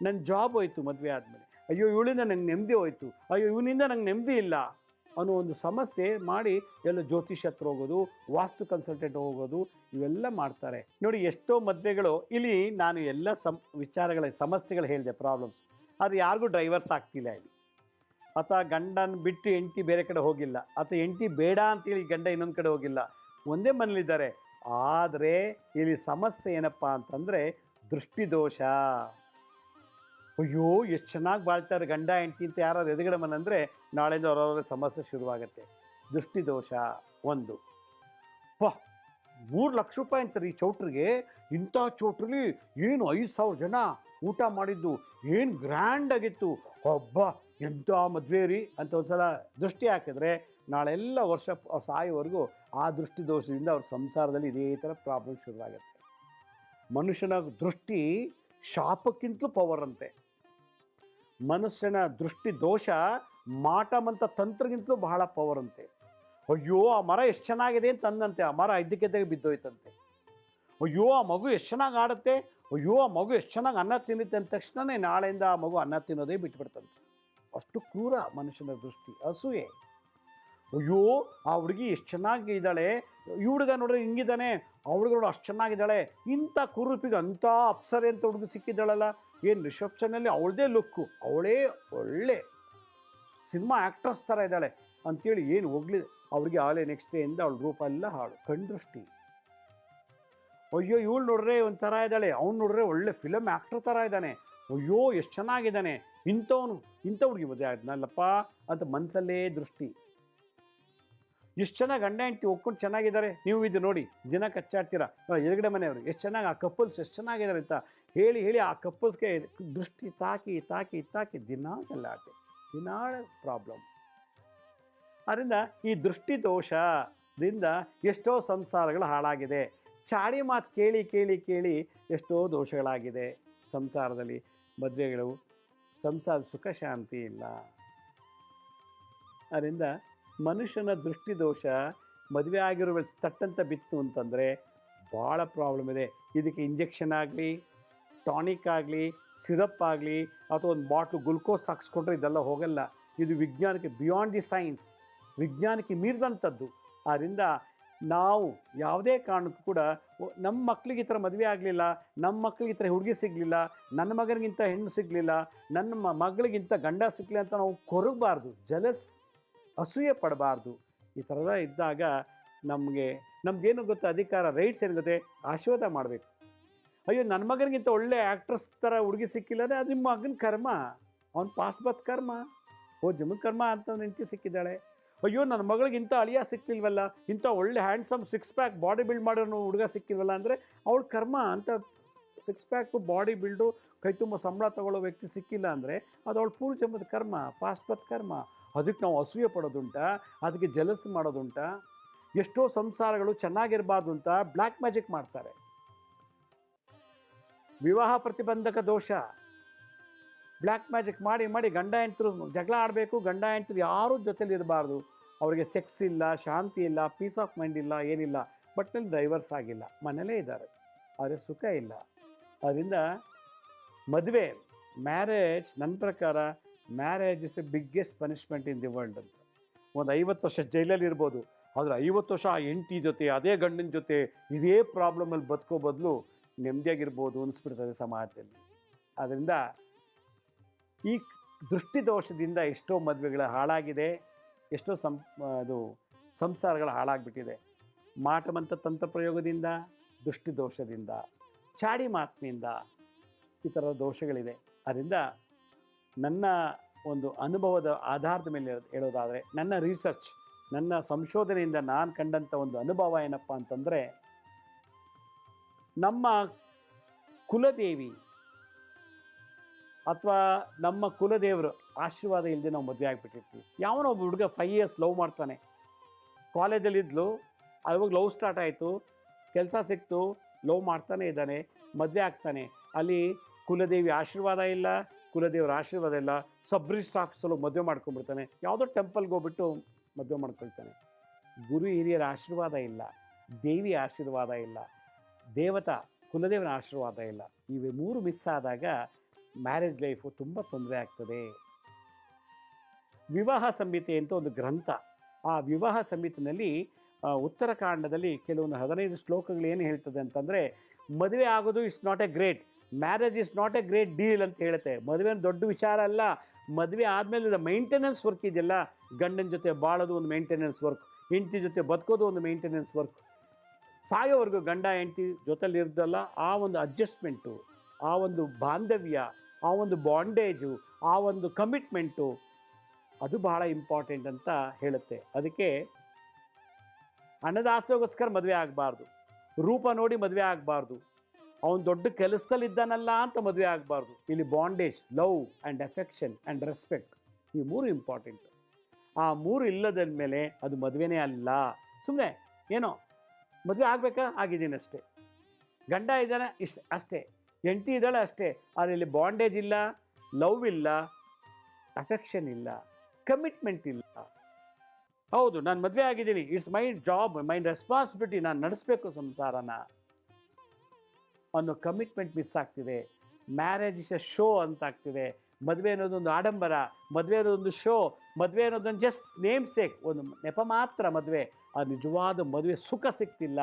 Speaker 1: ನನ್ನ ಜಾಬ್ ಹೋಯ್ತು ಮದುವೆ ಆದಮೇಲೆ. ಅಯ್ಯೋ ಇವಳಿಂದ ನಂಗೆ ನೆಮ್ಮದಿ ಹೋಯ್ತು. ಅಯ್ಯೋ, ಇವನಿಂದ ನಂಗೆ ನೆಮ್ಮದಿ ಇಲ್ಲ. ಅನ್ನೋ ಒಂದು ಸಮಸ್ಯೆ ಮಾಡಿ ಎಲ್ಲ ಜ್ಯೋತಿಷ್ ಹತ್ರ ಹೋಗೋದು, ವಾಸ್ತು ಕನ್ಸಲ್ಟೆಂಟ್ ಹೋಗೋದು, ಇವೆಲ್ಲ ಮಾಡ್ತಾರೆ. ನೋಡಿ, ಎಷ್ಟೋ ಮದುವೆಗಳು, ಇಲ್ಲಿ ನಾನು ಎಲ್ಲ ಸಮ್ ವಿಚಾರಗಳ, ಸಮಸ್ಯೆಗಳು ಹೇಳಿದೆ ಪ್ರಾಬ್ಲಮ್ಸ್ ಅದು ಯಾರಿಗೂ ಡ್ರೈವರ್ಸ್ ಆಗ್ತಿಲ್ಲ ಇಲ್ಲಿ. ಅಥವಾ ಗಂಡನ ಬಿಟ್ಟು ಎಂಟಿ ಬೇರೆ ಕಡೆ ಹೋಗಿಲ್ಲ. ಅಥವಾ ಹೆಂಡತಿ ಬೇಡ ಅಂತೇಳಿ ಗಂಡ ಇನ್ನೊಂದು ಕಡೆ ಹೋಗಿಲ್ಲ. ಒಂದೇ ಮನೇಲಿದ್ದಾರೆ. ಆದರೆ ಇಲ್ಲಿ ಸಮಸ್ಯೆ ಏನಪ್ಪ ಅಂತಂದರೆ ದೃಷ್ಟಿದೋಷ. ಅಯ್ಯೋ, ಎಷ್ಟು ಚೆನ್ನಾಗಿ ಬಾಳ್ತಾರೆ ಗಂಡ, ಹೆಂಡತಿ ಅಂತ ಯಾರಾದ್ರು ಎದುಗಡೆ ಮನಂದರೆ ನಾಳೆಯಿಂದ ಅವರವರ ಸಮಸ್ಯೆ ಶುರುವಾಗುತ್ತೆ. ದೃಷ್ಟಿದೋಷ ಒಂದು. ವಾ, ಮೂರು ಲಕ್ಷ ರೂಪಾಯಿ ಅಂತಾರೆ ಈ ಚೌಟ್ರಿಗೆ. ಇಂಥ ಚೌಟ್ರಲ್ಲಿ ಏನು ಐದು ಸಾವಿರ ಜನ ಊಟ ಮಾಡಿದ್ದು, ಏನು ಗ್ರ್ಯಾಂಡ್ ಆಗಿತ್ತು. ಒಬ್ಬ ಎಂಥ ಮದುವೆ ರೀ ಅಂತ ಒಂದ್ಸಲ ದೃಷ್ಟಿ ಹಾಕಿದ್ರೆ ನಾಳೆಲ್ಲ ವರ್ಷ ಸಾಯೋವರೆಗೂ ಆ ದೃಷ್ಟಿ ದೋಷದಿಂದ ಅವ್ರ ಸಂಸಾರದಲ್ಲಿ ಇದೇ ಥರ ಪ್ರಾಬ್ಲಮ್ ಶುರುವಾಗುತ್ತೆ. ಮನುಷ್ಯನ ದೃಷ್ಟಿ ಶಾಪಕ್ಕಿಂತಲೂ ಪವರ್ ಅಂತೆ. ಮನುಷ್ಯನ ದೃಷ್ಟಿ ದೋಷ ಮಾಟಮಂತ ತಂತ್ರಗಿಂತಲೂ ಬಹಳ ಪವರ್ ಅಂತೆ. ಅಯ್ಯೋ, ಆ ಮರ ಎಷ್ಟು ಚೆನ್ನಾಗಿದೆ ಅಂತ ಅಂದಂತೆ, ಆ ಮರ ಇದ್ದಕ್ಕಿದ್ದಾಗ ಬಿದ್ದೋಯ್ತಂತೆ. ಅಯ್ಯೋ, ಆ ಮಗು ಎಷ್ಟು ಚೆನ್ನಾಗಿ ಆಡುತ್ತೆ, ಅಯ್ಯೋ, ಆ ಮಗು ಎಷ್ಟು ಚೆನ್ನಾಗಿ ಅನ್ನ ತಿನ್ನುತ್ತೆ ಅಂದ ತಕ್ಷಣನೇ ನಾಳೆಯಿಂದ ಆ ಮಗು ಅನ್ನ ತಿನ್ನೋದೇ ಬಿಟ್ಬಿಡ್ತಂತೆ. ಅಷ್ಟು ಕ್ರೂರ ಮನುಷ್ಯನ ದೃಷ್ಟಿ, ಅಸೂಯೆ. ಅಯ್ಯೋ, ಆ ಹುಡುಗಿ ಎಷ್ಟು ಚೆನ್ನಾಗಿ ಇದ್ದಾಳೆ, ಈ ಹುಡುಗ ನೋಡ್ರಿ ಹಿಂಗಿದ್ದಾನೆ, ಆ ಹುಡುಗ ನೋಡು ಅಷ್ಟು ಚೆನ್ನಾಗಿದ್ದಾಳೆ ಇಂಥ ಕುರುಪಿಗೆ ಅಂಥ ಅಪ್ಸರೆ ಅಂತ ಹುಡುಗ ಸಿಕ್ಕಿದ್ದಾಳಲ್ಲ. ಏನು ರಿಸೆಪ್ಷನಲ್ಲಿ ಅವಳದೇ ಲುಕ್ಕು, ಅವಳೇ ಒಳ್ಳೆ ಸಿನಿಮಾ ಆ್ಯಕ್ಟ್ರಸ್ ಥರ ಇದ್ದಾಳೆ ಅಂತೇಳಿ ಏನು ಹೋಗ್ಲಿ ಅವ್ರಿಗೆ ಆಲೆ ನೆಕ್ಸ್ಟ್ ಡೇ ಇಂದ ಅವಳ ರೂಪ ಎಲ್ಲ ಹಾಳು ಕಣ್ದೃಷ್ಟಿ ಅಯ್ಯೋ, ಇವಳು ನೋಡ್ರೆ ಒಂಥರ ಇದ್ದಾಳೆ, ಅವ್ನು ನೋಡ್ರೆ ಒಳ್ಳೆ ಫಿಲಮ್ ಆ್ಯಕ್ಟ್ರ್ ಥರ ಇದ್ದಾನೆ. ಅಯ್ಯೋ, ಎಷ್ಟು ಚೆನ್ನಾಗಿದ್ದಾನೆ. ಇಂಥವನು, ಇಂಥ ಹುಡುಗಿ ಮದುವೆ ಆದ್ನಲ್ಲಪ್ಪ ಅಂತ ಮನಸ್ಸಲ್ಲೇ ದೃಷ್ಟಿ. ಎಷ್ಟು ಚೆನ್ನಾಗಿ ಗಂಡ ಹೆಂಡತಿ ಒಕ್ಕೊಂಡು ಚೆನ್ನಾಗಿದ್ದಾರೆ. ನೀವು ಇದು ನೋಡಿ, ದಿನ ಕಚ್ಚಾಡ್ತೀರಾ? ಎದುರುಗಡೆ ಮನೆಯವರು, ಎಷ್ಟು ಚೆನ್ನಾಗಿ ಆ ಕಪಲ್ಸ್ ಎಷ್ಟು ಚೆನ್ನಾಗಿದ್ದಾರೆ ಅಂತ. ಹೇಳಿ ಹೇಳಿ ಆ ಕಪ್ಪಸ್ಗೆ ದೃಷ್ಟಿ ತಾಕಿ ತಾಕಿ ತಾಕಿ ದಿನಾ ಗಲಾಟೆ ದಿನಾಳ ಪ್ರಾಬ್ಲಮ್ ಆದ್ದರಿಂದ ಈ ದೃಷ್ಟಿ ದೋಷದಿಂದ ಎಷ್ಟೋ ಸಂಸಾರಗಳು ಹಾಳಾಗಿದೆ. ಚಾಡಿ ಮಾತು ಕೇಳಿ ಕೇಳಿ ಕೇಳಿ ಎಷ್ಟೋ ದೋಷಗಳಾಗಿದೆ ಸಂಸಾರದಲ್ಲಿ. ಮದುವೆಗಳು, ಸಂಸಾರ ಸುಖ ಶಾಂತಿ ಇಲ್ಲ. ಅದರಿಂದ ಮನುಷ್ಯನ ದೃಷ್ಟಿ ದೋಷ ಮದುವೆ ಆಗಿರೋ ತಟ್ಟಂತ ಬಿತ್ತು ಅಂತಂದರೆ ಭಾಳ ಪ್ರಾಬ್ಲಮ್ ಇದೆ. ಇದಕ್ಕೆ ಇಂಜೆಕ್ಷನ್ ಆಗಲಿ ಟಾನಿಕ್ ಆಗಲಿ, ಸಿರಪ್ ಆಗಲಿ, ಅಥವಾ ಒಂದು ಬಾಟ್ಲು ಗ್ಲುಕೋಸ್ ಹಾಕ್ಸ್ಕೊಂಡ್ರೆ ಇದೆಲ್ಲ ಹೋಗಲ್ಲ. ಇದು ವಿಜ್ಞಾನಕ್ಕೆ ಬಿಯಾಂಡ್ ದಿ ಸೈನ್ಸ್ ವಿಜ್ಞಾನಕ್ಕೆ ಮೀರಿದಂಥದ್ದು. ಆದ್ದರಿಂದ ನಾವು ಯಾವುದೇ ಕಾರಣಕ್ಕೂ ಕೂಡ ನಮ್ಮ ಮಕ್ಕಳಿಗೆ ಈ ಥರ ಮದುವೆ ಆಗಲಿಲ್ಲ, ನಮ್ಮ ಮಕ್ಕಳಿಗೆ ಈ ಥರ ಹುಡುಗಿ ಸಿಗಲಿಲ್ಲ, ನನ್ನ ಮಗನಿಗಿಂತ ಹೆಣ್ಣು ಸಿಗಲಿಲ್ಲ, ನನ್ನ ಮಗಳಿಗಿಂತ ಗಂಡ ಸಿಗಲಿ ಅಂತ ನಾವು ಕೊರಗಬಾರ್ದು, ಜಲಸ್, ಅಸೂಯೆ ಪಡಬಾರ್ದು. ಈ ಥರದ ಇದ್ದಾಗ ನಮಗೆ, ನಮ್ಗೇನು ಗೊತ್ತು, ಅಧಿಕಾರ ರೈಟ್ಸ್ ಏನು ಗೊತ್ತೆ ಆಶೀರ್ವಾದ ಮಾಡಬೇಕು. ಅಯ್ಯೋ ನನ್ನ ಮಗನಿಗಿಂತ ಒಳ್ಳೆ ಆ್ಯಕ್ಟ್ರಸ್ ಥರ ಹುಡುಗಿ ಸಿಕ್ಕಿಲ್ಲ ಅಂದರೆ ಅದು ನಿಮ್ಮ ಮಗನ ಕರ್ಮ. ಅವ್ನ ಪಾಸ್ಟ್ ಬತ್ ಕರ್ಮ. ಓ ಜಮ ಕರ್ಮ ಅಂತ ಹೆಂಡತಿ ಸಿಕ್ಕಿದ್ದಾಳೆ. ಅಯ್ಯೋ ನನ್ನ ಮಗಳಿಗಿಂತ ಅಳಿಯ ಸಿಕ್ಕಿಲ್ವಲ್ಲ ಇಂಥ ಒಳ್ಳೆ handsome six pack body build ಮಾಡೋನು ಹುಡುಗ ಸಿಕ್ಕಿಲ್ವಲ್ಲ ಅಂದರೆ ಅವಳ ಕರ್ಮ ಅಂತ ಸಿಕ್ಸ್ ಪ್ಯಾಕು ಬಾಡಿ ಬಿಲ್ಡು ಕೈ ತುಂಬ ಸಂಬಳ ತಗೊಳ್ಳೋ ವ್ಯಕ್ತಿ ಸಿಕ್ಕಿಲ್ಲ ಅಂದರೆ ಅದು ಅವಳು ಪೂರ್ವ ಜನ್ಮದ ಕರ್ಮ ಪಾಸ್ಟ್ ಬತ್ ಕರ್ಮ. ಅದಕ್ಕೆ ನಾವು ಅಸೂಯೆ ಪಡೋದುಂಟ, ಅದಕ್ಕೆ ಜಲಸ್ ಮಾಡೋದುಂಟ. ಎಷ್ಟೋ ಸಂಸಾರಗಳು ಚೆನ್ನಾಗಿರಬಾರ್ದು ಅಂತ ಬ್ಲ್ಯಾಕ್ ಮ್ಯಾಜಿಕ್ ಮಾಡ್ತಾರೆ. ವಿವಾಹ ಪ್ರತಿಬಂಧಕ ದೋಷ. ಬ್ಲ್ಯಾಕ್ ಮ್ಯಾಜಿಕ್ ಮಾಡಿ ಮಾಡಿ ಗಂಡ ಹೆಂಡ್ತರು ಜಗಳ ಆಡಬೇಕು, ಗಂಡ ಹೆಂಡ್ತಿರು ಯಾರೂ ಜೊತೆಲಿ ಇರಬಾರ್ದು. ಅವರಿಗೆ ಸೆಕ್ಸ್ ಇಲ್ಲ, ಶಾಂತಿ ಇಲ್ಲ ಪೀಸ್ ಆಫ್ ಮೈಂಡ್ ಇಲ್ಲ, ಏನಿಲ್ಲ. ಬಟ್ನಲ್ಲಿ ಡೈವರ್ಸ್ ಆಗಿಲ್ಲ. ಮನೇಲೇ ಇದ್ದಾರೆ. ಆದರೆ ಸುಖ ಇಲ್ಲ. ಅದರಿಂದ ಮದುವೆ ಮ್ಯಾರೇಜ್ ನನ್ನ ಪ್ರಕಾರ marriage is a biggest punishment in the world ಅಂತ. ಒಂದು ಐವತ್ತು ವರ್ಷ ಜೈಲಲ್ಲಿ ಇರ್ಬೋದು. ಆದರೆ ಐವತ್ತು ವರ್ಷ ಆ ಹೆಂಡತಿ ಜೊತೆ, ಅದೇ ಗಂಡನ ಜೊತೆ ಇದೇ ಪ್ರಾಬ್ಲಮಲ್ಲಿ ಬದುಕೋ ಬದಲು ನೆಮ್ಮದಿಯಾಗಿರ್ಬೋದು ಅನಿಸ್ಬಿಡ್ತದೆ ಸಮಾಜದಲ್ಲಿ. ಅದರಿಂದ ಈ ದೃಷ್ಟಿದೋಷದಿಂದ ಎಷ್ಟೋ ಮದುವೆಗಳ ಹಾಳಾಗಿದೆ, ಎಷ್ಟೋ ಸಂ, ಅದು ಸಂಸಾರಗಳು ಹಾಳಾಗ್ಬಿಟ್ಟಿದೆ. ಮಾಟಮಂತ ತಂತ್ರ ಪ್ರಯೋಗದಿಂದ ದೃಷ್ಟಿ ದೋಷದಿಂದ ಚಾಡಿ ಮಾತಿನಿಂದ ಈ ಥರದ ದೋಷಗಳಿದೆ. ಅದರಿಂದ ನನ್ನ ಒಂದು ಅನುಭವದ ಆಧಾರದ ಮೇಲೆ ಹೇಳೋದಾದರೆ, ನನ್ನ ರಿಸರ್ಚ್ ನನ್ನ ಸಂಶೋಧನೆಯಿಂದ ನಾನು ಕಂಡಂಥ ಒಂದು ಅನುಭವ ಏನಪ್ಪ ಅಂತಂದರೆ ನಮ್ಮ ಕುಲದೇವಿ ಅಥವಾ ನಮ್ಮ ಕುಲದೇವರು ಆಶೀರ್ವಾದ ಇಲ್ಲದೆ ನಾವು ಮದುವೆ ಆಗಿಬಿಟ್ಟಿರ್ತೀವಿ. ಯಾವನೋ ಒಬ್ಬ ಹುಡುಗ ಫೈವ್ ಇಯರ್ಸ್ ಲವ್ ಮಾಡ್ತಾನೆ. ಕಾಲೇಜಲ್ಲಿ ಇದ್ಲು ಅವಾಗ ಲವ್ ಸ್ಟಾರ್ಟ್ ಆಯಿತು. ಕೆಲಸ ಸಿಕ್ತು ಲವ್ ಮಾಡ್ತಾನೆ ಇದ್ದಾನೆ, ಮದುವೆ ಆಗ್ತಾನೆ. ಅಲ್ಲಿ ಕುಲದೇವಿ ಆಶೀರ್ವಾದ ಇಲ್ಲ, ಕುಲದೇವರ ಆಶೀರ್ವಾದ ಇಲ್ಲ. ಸಬ್ ರಿಜಿಸ್ಟರ್ ಆಫೀಸಲ್ಲಿ ಮದುವೆ ಮಾಡ್ಕೊಂಡ್ಬಿಡ್ತಾನೆ. ಯಾವುದೋ ಟೆಂಪಲ್ಗೆ ಹೋಗ್ಬಿಟ್ಟು ಮದುವೆ ಮಾಡ್ಕೊಳ್ತಾನೆ. ಗುರು ಹಿರಿಯರ ಆಶೀರ್ವಾದ ಇಲ್ಲ, ದೇವಿ ಆಶೀರ್ವಾದ ಇಲ್ಲ. ದೇವತಾ ಕುಲದೇವನ ಆಶೀರ್ವಾದ ಇಲ್ಲ. ಇವೆ ಮೂರು ಮಿಸ್ ಆದಾಗ ಮ್ಯಾರೇಜ್ ಲೈಫು ತುಂಬ ತೊಂದರೆ ಆಗ್ತದೆ. ವಿವಾಹ ಸಂಹಿತೆ ಅಂತ ಒಂದು ಗ್ರಂಥ. ಆ ವಿವಾಹ ಸಂಹಿತೆಯಲ್ಲಿ ಉತ್ತರಕಾಂಡದಲ್ಲಿ ಕೆಲವೊಂದು ಹದಿನೈದು ಶ್ಲೋಕಗಳು ಏನು ಹೇಳ್ತದೆ ಅಂತಂದರೆ, ಮದುವೆ ಆಗೋದು is not a great marriage is not a great deal ಅಂತ ಹೇಳುತ್ತೆ. ಮದುವೆ ದೊಡ್ಡ ವಿಚಾರ ಅಲ್ಲ. ಮದುವೆ ಆದಮೇಲೆ ಮೈಂಟೆನೆನ್ಸ್ ವರ್ಕ್ ಇದೆಯಲ್ಲ? ಗಂಡನ ಜೊತೆ ಬಾಳೋದು ಒಂದು ಮೈಂಟೆನೆನ್ಸ್ ವರ್ಕ್ ಹೆಂಡತಿ ಜೊತೆ ಬದುಕೋದು ಒಂದು ಮೈಂಟೆನೆನ್ಸ್ ವರ್ಕ್ ಸಾಯೋವರೆಗೂ ಗಂಡ, ಹೆಂಡತಿ ಜೊತೆಲಿ ಇರ್ದಲ್ಲ, ಆ ಒಂದು ಅಡ್ಜಸ್ಟ್ಮೆಂಟು ಆ ಒಂದು ಬಾಂಧವ್ಯ, ಆ ಒಂದು ಬಾಂಡೇಜು ಆ ಒಂದು ಕಮಿಟ್ಮೆಂಟು ಅದು ಬಹಳ ಇಂಪಾರ್ಟೆಂಟ್ ಅಂತ ಹೇಳುತ್ತೆ. ಅದಕ್ಕೆ ಅನ್ನದಾಸೋಗೋಸ್ಕರ ಮದುವೆ ಆಗಬಾರ್ದು. ರೂಪ ನೋಡಿ ಮದುವೆ ಆಗಬಾರ್ದು. ಅವನು ದೊಡ್ಡ ಕೆಲಸದಲ್ಲಿದ್ದಾನಲ್ಲ ಅಂತ ಮದುವೆ ಆಗಬಾರ್ದು. ಇಲ್ಲಿ bondage love and affection and respect ಈ ಮೂರು ಇಂಪಾರ್ಟೆಂಟ್ ಆ ಮೂರು ಇಲ್ಲದ ಮೇಲೆ ಅದು ಮದುವೆನೇ ಅಲ್ಲ. ಸುಮ್ಮನೆ ಏನೋ ಮದುವೆ ಆಗಬೇಕಾ? ಆಗಿದ್ದೀನಿ ಅಷ್ಟೇ. ಗಂಡ ಇದ್ದಾನೆ ಇಷ್ಟ ಅಷ್ಟೇ. ಹೆಂಡತಿ ಇದ್ದಾಳೆ ಅಷ್ಟೇ. ಆದರೆ ಇಲ್ಲಿ ಬಾಂಡೇಜ್ ಇಲ್ಲ ಲವ್ ಇಲ್ಲ ಅಫೆಕ್ಷನ್ ಇಲ್ಲ ಕಮಿಟ್ಮೆಂಟ್ ಇಲ್ಲ. ಹೌದು, ನಾನು ಮದುವೆ ಆಗಿದ್ದೀನಿ. It's my job my responsibility ನಾನು ನಡೆಸಬೇಕು ಸಂಸಾರನ. ಅನ್ನೋ ಕಮಿಟ್ಮೆಂಟ್ ಮಿಸ್ ಆಗ್ತಿದೆ. ಮ್ಯಾರೇಜ್ ಇಸ್ ಎ ಶೋ ಅಂತ ಆಗ್ತಿದೆ. ಮದುವೆ ಅನ್ನೋದೊಂದು ಆಡಂಬರ. ಮದುವೆ ಅನ್ನೋದೊಂದು ಶೋ ಮದುವೆ ಅನ್ನೋದೊಂದು ಜಸ್ಟ್ ನೇಮ್ ಸೇಕ್ ಒಂದು ನೆಪ ಮಾತ್ರ ಮದುವೆ. ಆ ನಿಜವಾದ ಮದುವೆ ಸುಖ ಸಿಗ್ತಿಲ್ಲ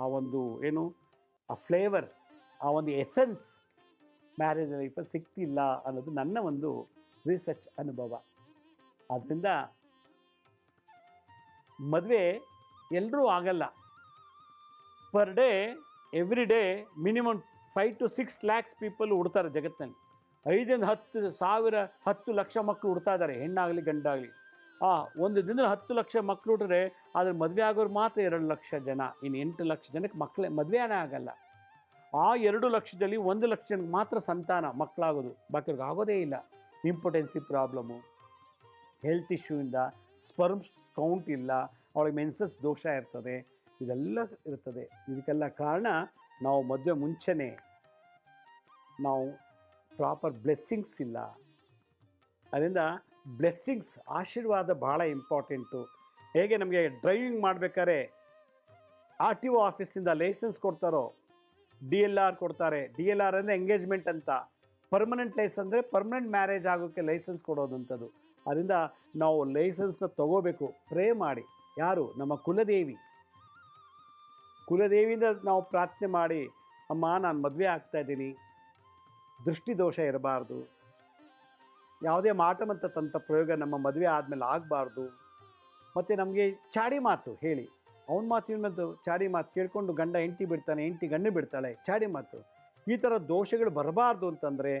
Speaker 1: ಆ ಒಂದು ಏನು, ಆ ಫ್ಲೇವರ್ ಆ ಒಂದು ಎಸೆನ್ಸ್ ಮ್ಯಾರೇಜ್ ಲೈಫಲ್ಲಿ ಸಿಗ್ತಿಲ್ಲ ಅನ್ನೋದು ನನ್ನ ಒಂದು ರಿಸರ್ಚ್ ಅನುಭವ. ಆದ್ದರಿಂದ ಮದುವೆ ಎಲ್ಲರೂ ಆಗಲ್ಲ. Per day every day minimum five to six lakhs people ಹುಡ್ತಾರೆ ಜಗತ್ತಿನಲ್ಲಿ ಐದರಿಂದ ಹತ್ತು ಸಾವಿರ, ಹತ್ತು ಲಕ್ಷ ಮಕ್ಕಳು ಹುಡ್ತಾ ಇದ್ದಾರೆ, ಹೆಣ್ಣಾಗಲಿ ಗಂಡಾಗಲಿ. ಆ, ಒಂದು ದಿನ ಹತ್ತು ಲಕ್ಷ ಮಕ್ಕಳು ಹುಟ್ರೆ ಆದರೆ ಮದುವೆ ಆಗೋರು ಮಾತ್ರ ಎರಡು ಲಕ್ಷ ಜನ. ಇನ್ನು ಎಂಟು ಲಕ್ಷ ಜನಕ್ಕೆ ಮಕ್ಕಳೇ ಮದುವೆನೇ ಆಗಲ್ಲ. ಆ ಎರಡು ಲಕ್ಷದಲ್ಲಿ ಒಂದು ಲಕ್ಷ ಜನಕ್ಕೆ ಮಾತ್ರ ಸಂತಾನ ಮಕ್ಕಳಾಗೋದು ಬಾಕಿಯವ್ರಿಗೆ ಆಗೋದೇ ಇಲ್ಲ. ಇಂಪಾರ್ಟೆನ್ಸಿ ಪ್ರಾಬ್ಲಮ್ಮು ಹೆಲ್ತ್ ಇಶ್ಯೂಯಿಂದ ಸ್ಪರ್ಮ್ಸ್ ಕೌಂಟ್ ಇಲ್ಲ, ಅವಳಿಗೆ ಮೆನ್ಸಸ್ ದೋಷ ಇರ್ತದೆ, ಇದೆಲ್ಲ ಇರ್ತದೆ. ಇದಕ್ಕೆಲ್ಲ ಕಾರಣ ನಾವು ಮದುವೆ ಮುಂಚೆನೇ ನಾವು ಪ್ರಾಪರ್ ಬ್ಲೆಸ್ಸಿಂಗ್ಸ್ ಇಲ್ಲ. ಅದರಿಂದ ಬ್ಲೆಸ್ಸಿಂಗ್ಸ್ ಆಶೀರ್ವಾದ ಭಾಳ ಇಂಪಾರ್ಟೆಂಟು. ಹೇಗೆ ನಮಗೆ ಡ್ರೈವಿಂಗ್ ಮಾಡಬೇಕಾದ್ರೆ ಆರ್ ಟಿ ಒ ಆಫೀಸಿಂದ ಲೈಸೆನ್ಸ್ ಕೊಡ್ತಾರೋ, ಡಿ ಎಲ್ ಆರ್ ಕೊಡ್ತಾರೆ. ಡಿ ಎಲ್ ಆರ್ ಅಂದರೆ ಎಂಗೇಜ್ಮೆಂಟ್ ಅಂತ. ಪರ್ಮನೆಂಟ್ ಲೈಸೆನ್ಸ್ ಅಂದರೆ ಪರ್ಮನೆಂಟ್ ಮ್ಯಾರೇಜ್ ಆಗೋಕ್ಕೆ ಲೈಸೆನ್ಸ್ ಕೊಡೋದಂಥದ್ದು. ಅದರಿಂದ ನಾವು ಲೈಸೆನ್ಸ್ನ ತಗೋಬೇಕು. ಪ್ರೇ ಮಾಡಿ. ಯಾರು? ನಮ್ಮ ಕುಲದೇವಿ. ಕುಲದೇವಿಯಿಂದ ನಾವು ಪ್ರಾರ್ಥನೆ ಮಾಡಿ, ಅಮ್ಮ, ನಾನು ಮದುವೆ ಆಗ್ತಾ ಇದ್ದೀನಿ. ದೃಷ್ಟಿದೋಷ ಇರಬಾರ್ದು. ಯಾವುದೇ ಮಾಟಮಂತ ತಂತ ಪ್ರಯೋಗ ನಮ್ಮ ಮದುವೆ ಆದಮೇಲೆ ಆಗಬಾರ್ದು. ಮತ್ತು ನಮಗೆ ಚಾಡಿ ಮಾತು ಹೇಳಿ. ಅವನ ಮಾತು ಇವನದ್ದು ಚಾಡಿ ಮಾತು ಕೇಳಿಕೊಂಡು ಗಂಡ ಹೆಂಡತಿ ಬಿಡ್ತಾನೆ, ಹೆಂಡತಿ ಗಂಡು ಬಿಡ್ತಾಳೆ, ಚಾಡಿ ಮಾತು. ಈ ಥರ ದೋಷಗಳು ಬರಬಾರ್ದು ಅಂತಂದರೆ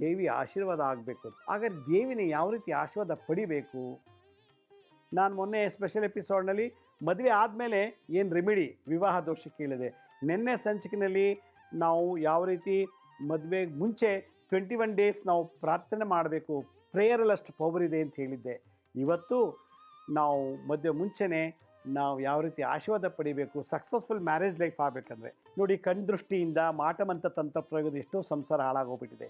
Speaker 1: ದೇವಿ ಆಶೀರ್ವಾದ ಆಗಬೇಕು. ಹಾಗಾದ್ರೆ ದೇವಿನ ಯಾವ ರೀತಿ ಆಶೀರ್ವಾದ ಪಡಿಬೇಕು? ನಾನು ಮೊನ್ನೆ ಸ್ಪೆಷಲ್ ಎಪಿಸೋಡ್ನಲ್ಲಿ ಮದುವೆ ಆದಮೇಲೆ ಏನು ರೆಮಿಡಿ ವಿವಾಹ ದೋಷಕ್ಕೆ ಕೇಳಿದೆ. ನಿನ್ನೆ ಸಂಚಿಕೆಯಲ್ಲಿ ನಾವು ಯಾವ ರೀತಿ ಮದುವೆಗೆ ಮುಂಚೆ ಟ್ವೆಂಟಿ ಒನ್ ಡೇಸ್ ನಾವು ಪ್ರಾರ್ಥನೆ ಮಾಡಬೇಕು. ಪ್ರೇಯರಲ್ಲಷ್ಟು ಪವರ್ ಇದೆ ಅಂತ ಹೇಳಿದ್ದೆ. ಇವತ್ತು ನಾವು ಮದುವೆ ಮುಂಚೆನೇ ನಾವು ಯಾವ ರೀತಿ ಆಶೀರ್ವಾದ ಪಡಿಬೇಕು ಸಕ್ಸಸ್ಫುಲ್ ಮ್ಯಾರೇಜ್ ಲೈಫ್ ಆಗಬೇಕಂದ್ರೆ. ನೋಡಿ, ಕಣ್ದೃಷ್ಟಿಯಿಂದ ಮಾಟಮಂತ ತಂತ್ರ ಪ್ರಯೋಗದ ಎಷ್ಟೋ ಸಂಸಾರ ಹಾಳಾಗೋಗ್ಬಿಟ್ಟಿದೆ.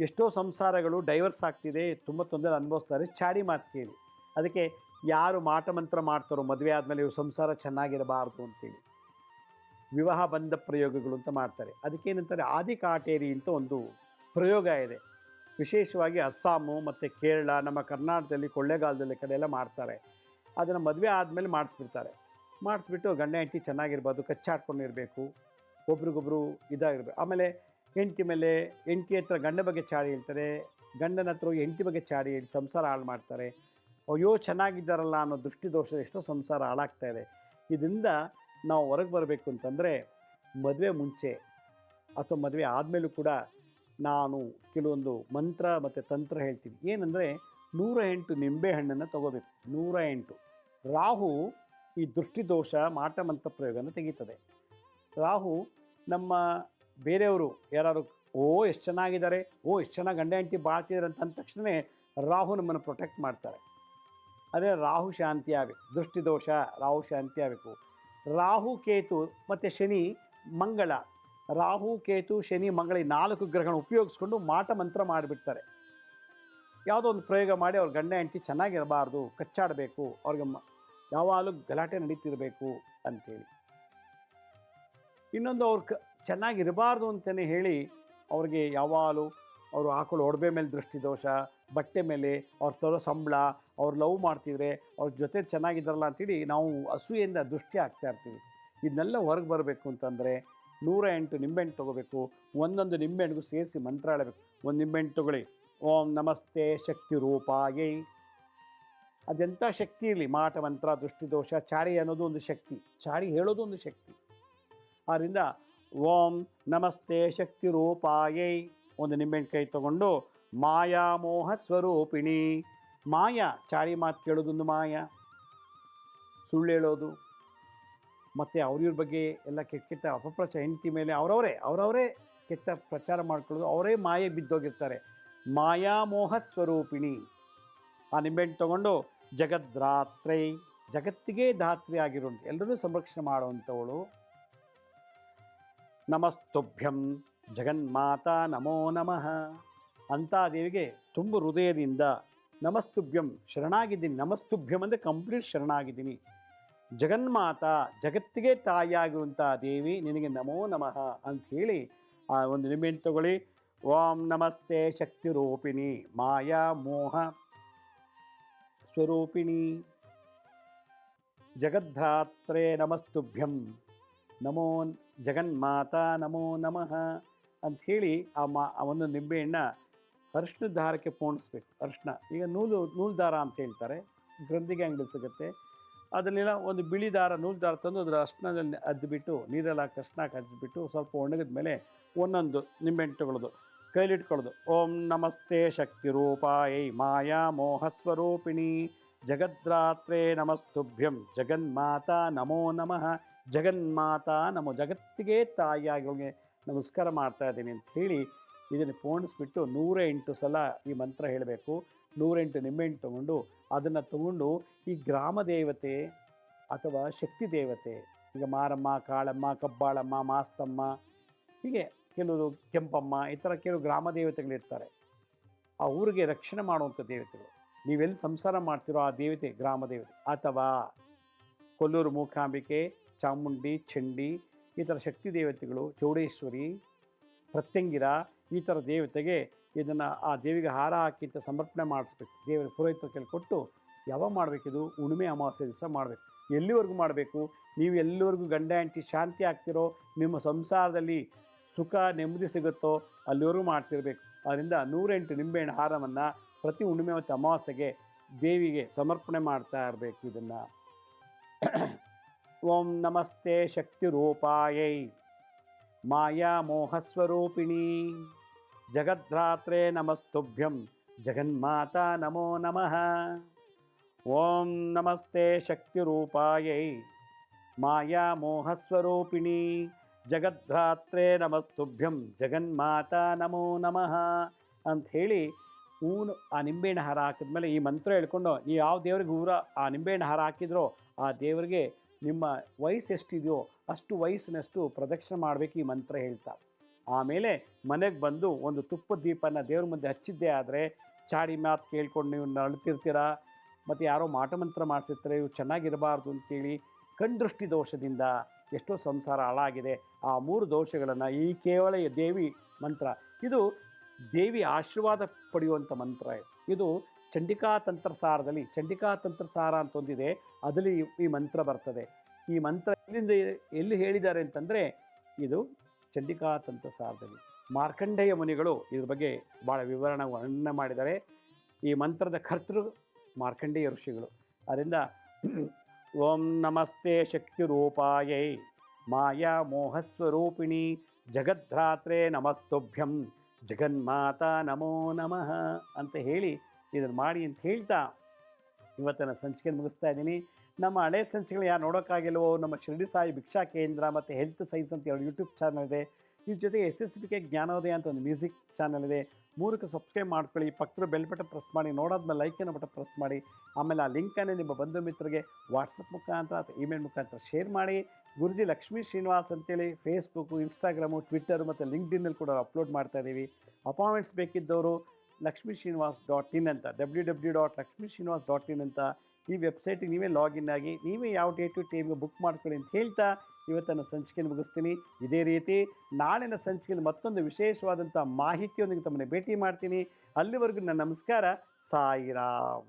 Speaker 1: ಎಷ್ಟೋ ಸಂಸಾರಗಳು ಡೈವರ್ಸ್ ಆಗ್ತಿದೆ, ತುಂಬ ತೊಂದರೆ ಅನುಭವಿಸ್ತಾರೆ. ಚಾಡಿ ಮಾತು ಕೇಳಿ. ಅದಕ್ಕೆ ಯಾರು ಮಾಟಮಂತ್ರ ಮಾಡ್ತಾರೋ, ಮದುವೆ ಆದಮೇಲೆ ಇವು ಸಂಸಾರ ಚೆನ್ನಾಗಿರಬಾರ್ದು ಅಂತೇಳಿ. ವಿವಾಹ ಬಂಧ ಪ್ರಯೋಗಗಳು ಅಂತ ಮಾಡ್ತಾರೆ. ಅದಕ್ಕೇನಂತಾರೆ ಆದಿ ಕಾಟೇರಿ ಅಂತ ಒಂದು ಪ್ರಯೋಗ ಇದೆ. ವಿಶೇಷವಾಗಿ ಅಸ್ಸಾಮು ಮತ್ತು ಕೇರಳ, ನಮ್ಮ ಕರ್ನಾಟಕದಲ್ಲಿ ಕೊಳ್ಳೇಗಾಲದಲ್ಲಿ ಕಡೆ ಎಲ್ಲ ಮಾಡ್ತಾರೆ. ಅದನ್ನು ಮದುವೆ ಆದಮೇಲೆ ಮಾಡಿಸ್ಬಿಡ್ತಾರೆ. ಮಾಡಿಸ್ಬಿಟ್ಟು ಗಂಡ ಹೆಂಡತಿ ಚೆನ್ನಾಗಿರ್ಬೋದು ಕಚ್ಚಾಡ್ಕೊಂಡಿರಬೇಕು ಒಬ್ರಿಗೊಬ್ರು ಇದಾಗಿರ್ಬೇಕು. ಆಮೇಲೆ ಹೆಂಡತಿ ಮೇಲೆ ಹೆಂಡತಿ ಹತ್ರ ಗಂಡ ಬಗ್ಗೆ ಚಾಡಿ ಹೇಳ್ತಾರೆ, ಗಂಡನ ಹತ್ರ ಹೆಂಡತಿ ಬಗ್ಗೆ ಚಾಡಿ ಹೇಳಿ ಸಂಸಾರ ಹಾಳು ಮಾಡ್ತಾರೆ. ಅಯ್ಯೋ, ಚೆನ್ನಾಗಿದ್ದಾರಲ್ಲ ಅನ್ನೋ ದೃಷ್ಟಿದೋಷ ಎಷ್ಟೋ ಸಂಸಾರ ಹಾಳಾಗ್ತಾ ಇದೆ. ಇದರಿಂದ ನಾವು ಹೊರಗೆ ಬರಬೇಕು ಅಂತಂದರೆ ಮದುವೆ ಮುಂಚೆ ಅಥವಾ ಮದುವೆ ಆದಮೇಲೂ ಕೂಡ ನಾನು ಕೆಲವೊಂದು ಮಂತ್ರ ಮತ್ತು ತಂತ್ರ ಹೇಳ್ತೀನಿ. ಏನಂದರೆ ನೂರ ಎಂಟು ನಿಂಬೆ ಹಣ್ಣನ್ನು ತಗೋಬೇಕು. ನೂರ ಎಂಟು. ರಾಹು ಈ ದೃಷ್ಟಿದೋಷ ಮಾಟಮಂತ ಪ್ರಯೋಗನ ತೆಗೀತದೆ. ರಾಹು ನಮ್ಮ ಬೇರೆಯವರು ಯಾರು ಓ ಎಷ್ಟು ಚೆನ್ನಾಗಿದ್ದಾರೆ, ಓ ಎಷ್ಟು ಚೆನ್ನಾಗಿ ಗಂಡ ಹೆಂಡತಿ ಬಾಳ್ತಿದ್ದಾರೆ ಅಂತ ಅಂದ ತಕ್ಷಣ ರಾಹು ನಮ್ಮನ್ನು ಪ್ರೊಟೆಕ್ಟ್ ಮಾಡ್ತಾರೆ. ಅದೇ ರಾಹು ಶಾಂತಿ ಆಗಬೇಕು. ದೃಷ್ಟಿದೋಷ ರಾಹು ಶಾಂತಿ ಆಗಬೇಕು. ರಾಹು, ಕೇತು ಮತ್ತು ಶನಿ, ಮಂಗಳ ರಾಹು, ಕೇತು, ಶನಿ, ಮಂಗಳ ನಾಲ್ಕು ಗ್ರಹಗಳನ್ನು ಉಪಯೋಗಿಸ್ಕೊಂಡು ಮಾಟ ಮಂತ್ರ ಮಾಡಿಬಿಡ್ತಾರೆ. ಯಾವುದೋ ಒಂದು ಪ್ರಯೋಗ ಮಾಡಿ ಅವ್ರ ಗಂಡ, ಹೆಂಡತಿ ಚೆನ್ನಾಗಿರಬಾರ್ದು, ಕಚ್ಚಾಡಬೇಕು, ಅವ್ರಿಗೆ ಯಾವಾಗಲೂ ಗಲಾಟೆ ನಡೀತಿರಬೇಕು ಅಂತೇಳಿ. ಇನ್ನೊಂದು ಅವ್ರು ಕ ಚೆನ್ನಾಗಿರಬಾರ್ದು ಅಂತಲೇ ಹೇಳಿ ಅವ್ರಿಗೆ ಯಾವಾಗಲೂ ಅವರು ಹಾಕೊಳ್ಳೋ ಒಡವೆ ಮೇಲೆ ದೃಷ್ಟಿದೋಷ ಬಟ್ಟೆ ಮೇಲೆ, ಅವ್ರು ತರೋ ಸಂಬಳ, ಅವ್ರು ಲವ್ ಮಾಡ್ತಿದ್ರೆ ಅವ್ರ ಜೊತೆ ಚೆನ್ನಾಗಿದ್ದಾರಲ್ಲ ಅಂತೇಳಿ ನಾವು ಅಸೂಯೆಯಿಂದ ದೃಷ್ಟಿ ಹಾಕ್ತಾ ಇರ್ತೀವಿ. ಇದನ್ನೆಲ್ಲ ಹೊರಗೆ ಬರಬೇಕು ಅಂತಂದರೆ ನೂರ ಎಂಟು ನಿಂಬೆಹಣ್ಣು ತೊಗೋಬೇಕು, ಒಂದೊಂದು ನಿಂಬೆಹಣ್ಣಿಗೂ ಸೇರಿಸಿ ಮಂತ್ರ ಆಡಬೇಕು ಒಂದು ನಿಂಬೆಹಣ್ಣು ತೊಗೊಳ್ಳಿ. ಓಂ ನಮಸ್ತೆ ಶಕ್ತಿ ರೂಪಾಯೈ. ಅದೆಂಥ ಶಕ್ತಿ ಇರಲಿ? ಮಾಟ, ಮಂತ್ರ ದೃಷ್ಟಿದೋಷ ಚಾಡಿ ಅನ್ನೋದು ಒಂದು ಶಕ್ತಿ. ಚಾಡಿ ಹೇಳೋದು ಒಂದು ಶಕ್ತಿ. ಆದ್ದರಿಂದ ಓಂ ನಮಸ್ತೆ ಶಕ್ತಿ ರೂಪಾಯೈ. ಒಂದು ನಿಂಬೆಹಣ್ಣು ಕೈ ತಗೊಂಡು, ಮಾಯಾ ಮೋಹ ಸ್ವರೂಪಿಣಿ. ಮಾಯಾ ಚಾಡಿ ಮಾತು ಕೇಳೋದೊಂದು ಮಾಯಾ. ಸುಳ್ಳು ಹೇಳೋದು. ಮತ್ತು ಅವ್ರಿವ್ರ ಬಗ್ಗೆ ಎಲ್ಲ ಕೆಟ್ಟ ಕೆಟ್ಟ ಅಪಪ್ರಚಾರ, ಹೆಂಡತಿ ಮೇಲೆ ಅವರವರೇ ಅವರವರೇ ಕೆಟ್ಟ ಪ್ರಚಾರ ಮಾಡ್ಕೊಳ್ಳೋದು, ಅವರೇ ಮಾಯೆ ಬಿದ್ದೋಗಿರ್ತಾರೆ. ಮಾಯಾಮೋಹ ಸ್ವರೂಪಿಣಿ. ಆ ನಿಂಬೆಹಣ್ಣು ತಗೊಂಡು ಜಗದ್ರಾತ್ರಿ, ಜಗತ್ತಿಗೆ ಧಾತ್ರಿ ಆಗಿರೋ ಎಲ್ಲರೂ ಸಂರಕ್ಷಣೆ ಮಾಡುವಂಥವಳು. ನಮಸ್ತುಭ್ಯಂ ಜಗನ್ಮಾತಾ ನಮೋ ನಮಃ. ಅಂತ ದೇವಿಗೆ ತುಂಬ ಹೃದಯದಿಂದ ನಮಸ್ತುಭ್ಯಂ ಶರಣಾಗಿದ್ದೀನಿ. ನಮಸ್ತುಭ್ಯಂ ಅಂದರೆ ಕಂಪ್ಲೀಟ್ ಶರಣಾಗಿದ್ದೀನಿ. ಜಗನ್ಮಾತ, ಜಗತ್ತಿಗೆ ತಾಯಿಯಾಗಿರುವಂಥ ದೇವಿ ನಿನಗೆ ನಮೋ ನಮಃ ಅಂತ ಹೇಳಿ ಆ ಒಂದು ನಿಂಬೆಹಣ್ಣು ತಗೊಳ್ಳಿ. ಓಂ ನಮಸ್ತೆ ಶಕ್ತಿ ರೂಪಿಣಿ, ಮಾಯಾ ಮೋಹ ಸ್ವರೂಪಿಣಿ. ಜಗದ್ಧಾತ್ರೇ ನಮಸ್ತುಭ್ಯಂ, ನಮೋ ಜಗನ್ಮಾತಾ ನಮೋ ನಮಃ ಅಂಥೇಳಿ ಆ ಮಾ, ಆ ಒಂದು ನಿಂಬೆಹಣ್ಣ ಅರಿಶಿನ ದಾರಕ್ಕೆ ಪೋಣಿಸ್ಬೇಕು. ಅರ್ಶನ, ಈಗ ನೂಲು ನೂಲು ದಾರ ಅಂತ ಹೇಳ್ತಾರೆ. ಗ್ರಂಥಿಗೆ ಅಂಗಡಿ ಸಿಗುತ್ತೆ ಅದನ್ನೆಲ್ಲ ಒಂದು ಬಿಳಿ ದಾರ ನೂಲು ದಾರ ತಂದು ಅದರ ಅರ್ಶಿನದಲ್ಲಿ ಅದ್ದುಬಿಟ್ಟು ನೀರೆಲ್ಲ ಹಾಕಿ ಅದ್ದುಬಿಟ್ಟು ಸ್ವಲ್ಪ ಒಣಗಿದ ಮೇಲೆ ಒಂದೊಂದು ನಿಂಬೆಂಟುಗಳದು ಕೈಲಿಟ್ಕೊಳ್ಳೋದು. ಓಂ ನಮಸ್ತೆ ಶಕ್ತಿ ರೂಪಾಯೈ ಮಾಯಾ ಮೋಹ ಸ್ವರೂಪಿಣಿ ಜಗದ್ರಾತ್ರೇ ನಮಸ್ತುಭ್ಯಂ ಜಗನ್ಮಾತಾ ನಮೋ ನಮಃ. ಜಗನ್ಮಾತಾ ನಮೋ ಜಗತ್ತಿಗೆ ತಾಯಿಯಾಗಿ ನಮಸ್ಕಾರ ಮಾಡ್ತಾ ಇದ್ದೀನಿ ಅಂತ ಹೇಳಿ ಇದನ್ನು ಪೋಣಿಸ್ಬಿಟ್ಟು ನೂರ ಎಂಟು ಸಲ ಈ ಮಂತ್ರ ಹೇಳಬೇಕು. ನೂರೆಂಟು ನಿಂಬೆಹಣ್ಣು ತೊಗೊಂಡು ಅದನ್ನು ತಗೊಂಡು ಈ ಗ್ರಾಮ ದೇವತೆ ಅಥವಾ ಶಕ್ತಿ ದೇವತೆ, ಈಗ ಮಾರಮ್ಮ, ಕಾಳಮ್ಮ, ಕಬ್ಬಾಳಮ್ಮ, ಮಾಸ್ತಮ್ಮ, ಹೀಗೆ ಕೆಲವರು ಕೆಂಪಮ್ಮ, ಈ ಥರ ಕೆಲವು ಗ್ರಾಮ ದೇವತೆಗಳಿರ್ತಾರೆ. ಆ ಊರಿಗೆ ರಕ್ಷಣೆ ಮಾಡುವಂಥ ದೇವತೆಗಳು. ನೀವೆಲ್ಲಿ ಸಂಸಾರ ಮಾಡ್ತಿರೋ ಆ ದೇವತೆ, ಗ್ರಾಮ ದೇವತೆ. ಅಥವಾ ಕೊಲ್ಲೂರು ಮೂಕಾಂಬಿಕೆ, ಚಾಮುಂಡಿ, ಚಂಡಿ, ಈ ಥರ ಶಕ್ತಿ ದೇವತೆಗಳು, ಚೌಡೇಶ್ವರಿ, ಪ್ರತ್ಯಂಗಿರ ಈ ಥರ ದೇವತೆಗೆ ಇದನ್ನು ಆ ದೇವಿಗೆ ಹಾರ ಹಾಕಿಂತ ಸಮರ್ಪಣೆ ಮಾಡಿಸ್ಬೇಕು. ದೇವರ ಪುರೋಹಿತರ ಕೈಲಿ ಕೊಟ್ಟು ಯಾವಾಗ ಮಾಡಬೇಕಿದು ಉಣಿಮೆ ಅಮಾವಾಸ್ಯೆ ದಿವಸ ಮಾಡಬೇಕು. ಎಲ್ಲಿವರೆಗೂ ಮಾಡಬೇಕು? ನೀವು ಎಲ್ಲಿವರೆಗೂ ಗಂಡ, ಹೆಂಡತಿ ಶಾಂತಿ ಆಗ್ತಿರೋ, ನಿಮ್ಮ ಸಂಸಾರದಲ್ಲಿ ಸುಖ, ನೆಮ್ಮದಿ ಸಿಗುತ್ತೋ ಅಲ್ಲಿವರೆಗೂ ಮಾಡ್ತಿರ್ಬೇಕು. ಅದರಿಂದ ನೂರೆಂಟು ನಿಂಬೆಹಣ್ಣು ಹಾರವನ್ನು ಪ್ರತಿ ಹುಣ್ಣಿಮೆ ಮತ್ತು ಅಮಾವಾಸ್ಯೆಗೆ ದೇವಿಗೆ ಸಮರ್ಪಣೆ ಮಾಡ್ತಾ ಇರಬೇಕು ಇದನ್ನು. ಓಂ ನಮಸ್ತೆ ಶಕ್ತಿ ರೂಪಾಯೈ ಮಾಯಾ ಮೋಹಸ್ವರೂಪಿಣಿ ಜಗದ್ಧಾತ್ರೆ ನಮಸ್ತುಭ್ಯಂ ಜಗನ್ಮಾತಾ ನಮೋ ನಮಃ ಓಂ ನಮಸ್ತೆ ಶಕ್ತಿ ರೂಪಾಯೈ ಮಾಯಾ ಮೋಹಸ್ವರೂಪಿಣಿ ಜಗದ್ಧಾತ್ರೆ ನಮಸ್ತುಭ್ಯಂ ಜಗನ್ಮಾತಾ ನಮೋ ನಮಃ ಅಂಥೇಳಿ ಊನು ಆ ನಿಂಬೆಹಣ್ಣು ಹಾರ ಹಾಕಿದ್ಮೇಲೆ ಈ ಮಂತ್ರ ಹೇಳ್ಕೊಂಡು ನೀವು ಯಾವ ದೇವರಿಗೆ ಊರ ಆ ನಿಂಬೆಹಣ್ಣು ಹಾರ ಹಾಕಿದ್ರೋ ಆ ದೇವರಿಗೆ ನಿಮ್ಮ ವಯಸ್ಸು ಎಷ್ಟಿದೆಯೋ ಅಷ್ಟು ವಯಸ್ಸಿನಷ್ಟು ಪ್ರದಕ್ಷಿಣೆ ಮಾಡಬೇಕು ಈ ಮಂತ್ರ ಹೇಳ್ತಾ. ಆಮೇಲೆ ಮನೆಗೆ ಬಂದು ಒಂದು ತುಪ್ಪ ದೀಪನ ದೇವ್ರ ಮುಂದೆ ಹಚ್ಚಿದ್ದೇ ಆದರೆ, ಚಾಡಿ ಮಾತು ಕೇಳ್ಕೊಂಡು ನೀವು ನಳ್ತಿರ್ತೀರಾ ಮತ್ತು ಯಾರೋ ಮಾಟ ಮಂತ್ರ ಮಾಡಿಸಿರ್ತಾರೆ ಇವು ಚೆನ್ನಾಗಿರಬಾರ್ದು ಅಂತೇಳಿ ಕಣ್ದೃಷ್ಟಿ ದೋಷದಿಂದ ಎಷ್ಟೋ ಸಂಸಾರ ಹಾಳಾಗಿದೆ. ಆ ಮೂರು ದೋಷಗಳನ್ನು ಈ ಕೇವಲ ದೇವಿ ಮಂತ್ರ, ಇದು ದೇವಿ ಆಶೀರ್ವಾದ ಪಡೆಯುವಂಥ ಮಂತ್ರ ಇದು. ಚಂಡಿಕಾ ತಂತ್ರಸಾರದಲ್ಲಿ, ಚಂಡಿಕಾ ತಂತ್ರಸಾರ ಅಂತ ಒಂದಿದೆ, ಅದರಲ್ಲಿ ಈ- ಈ ಮಂತ್ರ ಬರ್ತದೆ. ಈ ಮಂತ್ರ ಎಲ್ಲಿಂದ ಎಲ್ಲಿ ಹೇಳಿದ್ದಾರೆ ಅಂತಂದರೆ, ಇದು ಚಂಡಿಕಾ ಸಾಧನೆ ಮಾರ್ಕಂಡೇಯ ಮುನಿಗಳು ಇದ್ರ ಬಗ್ಗೆ ಭಾಳ ವಿವರಣೆ ಮಾಡಿದ್ದಾರೆ. ಈ ಮಂತ್ರದ ಕರ್ತೃ ಮಾರ್ಕಂಡೇಯ ಋಷಿಗಳು. ಅದರಿಂದ ಓಂ ನಮಸ್ತೆ ಶಕ್ತಿ ರೂಪಾಯೈ, ಮಾಯಾ ಮೋಹಸ್ವರೂಪಿಣಿ ಜಗದ್ಧಾತ್ರೆ ನಮಸ್ತುಭ್ಯಂ, ಜಗನ್ಮಾತಾ ನಮೋ ನಮಃ ಅಂತ ಹೇಳಿ ಇದನ್ನು ಮಾಡಿ ಅಂತ ಹೇಳ್ತಾ ಇವತ್ತಿನ ಸಂಚಿಕೆ ಮುಗಿಸ್ತಾ ಇದ್ದೀನಿ. ನಮ್ಮ ಹಳೆ ಸಂಚಿಗಳು ಯಾರು ನೋಡೋಕ್ಕಾಗಿಲ್ವೋ, ನಮ್ಮ ಶಿರಡಿ ಸಾಯಿ ಭಿಕ್ಷಾ ಕೇಂದ್ರ ಮತ್ತು ಹೆಲ್ತ್ ಸೈನ್ಸ್ ಅಂತ ಎರಡು ಯೂಟ್ಯೂಬ್ ಚಾನಲ್ ಇದೆ. ಇದ್ರ ಜೊತೆಗೆ ಎಸ್ ಎಸ್ ಬಿ ಜ್ಞಾನೋದಯ ಅಂತ ಒಂದು ಮ್ಯೂಸಿಕ್ ಚಾನಲ್ ಇದೆ. ಮೂರಕ್ಕೆ ಸಬ್ಸ್ಕ್ರೈಬ್ ಮಾಡ್ಕೊಳ್ಳಿ. ಪಕ್ಕದ ಬೆಲ್ ಬಟನ್ ಪ್ರೆಸ್ ಮಾಡಿ. ನೋಡಾದ್ಮೇಲೆ ಲೈಕನ್ನು ಬಟನ್ ಪ್ರೆಸ್ ಮಾಡಿ. ಆಮೇಲೆ ಆ ಲಿಂಕನ್ನು ನಿಮ್ಮ ಬಂಧು ಮಿತ್ರರಿಗೆ ವಾಟ್ಸಪ್ ಮುಖಾಂತರ ಅಥವಾ ಇಮೇಲ್ ಮುಖಾಂತರ ಶೇರ್ ಮಾಡಿ. ಗುರುಜಿ ಲಕ್ಷ್ಮೀ ಶ್ರೀನಿವಾಸ್ ಅಂತೇಳಿ ಫೇಸ್ಬುಕ್ಕು ಇನ್ಸ್ಟಾಗ್ರಾಮು ಟ್ವಿಟ್ಟರು ಮತ್ತು ಲಿಂಕ್ಡಿನ್ನಲ್ಲಿ ಕೂಡ ಅಪ್ಲೋಡ್ ಮಾಡ್ತಾ ಇದ್ದೀವಿ. ಅಪಾಯಿಂಟ್ಮೆಂಟ್ಸ್ ಬೇಕಿದ್ದವರು ಲಕ್ಷ್ಮೀ ಶ್ರೀನಿವಾಸ್ ಡಾಟ್ ಇನ್ ಅಂತ W W dot Lakshmi Srinivas dot in ಅಂತ ಈ ವೆಬ್ಸೈಟಿಗೆ ನೀವೇ ಲಾಗಿನ್ ಆಗಿ, ನೀವೇ ಯಾವ ಡೇಟು ಟೈಮ್ಗೆ ಬುಕ್ ಮಾಡ್ಕೊಳ್ಳಿ ಅಂತ ಹೇಳ್ತಾ ಇವತ್ತನ್ನು ಸಂಚಿಕೆಯನ್ನು ಮುಗಿಸ್ತೀನಿ. ಇದೇ ರೀತಿ ನಾಳಿನ ಸಂಚಿಕೆಯಲ್ಲಿ ಮತ್ತೊಂದು ವಿಶೇಷವಾದಂಥ ಮಾಹಿತಿಯೊಂದಿಗೆ ತಮ್ಮನ್ನು ಭೇಟಿ ಮಾಡ್ತೀನಿ. ಅಲ್ಲಿವರೆಗೂ ನನ್ನ ನಮಸ್ಕಾರ. ಸಾಯಿರಾಮ್.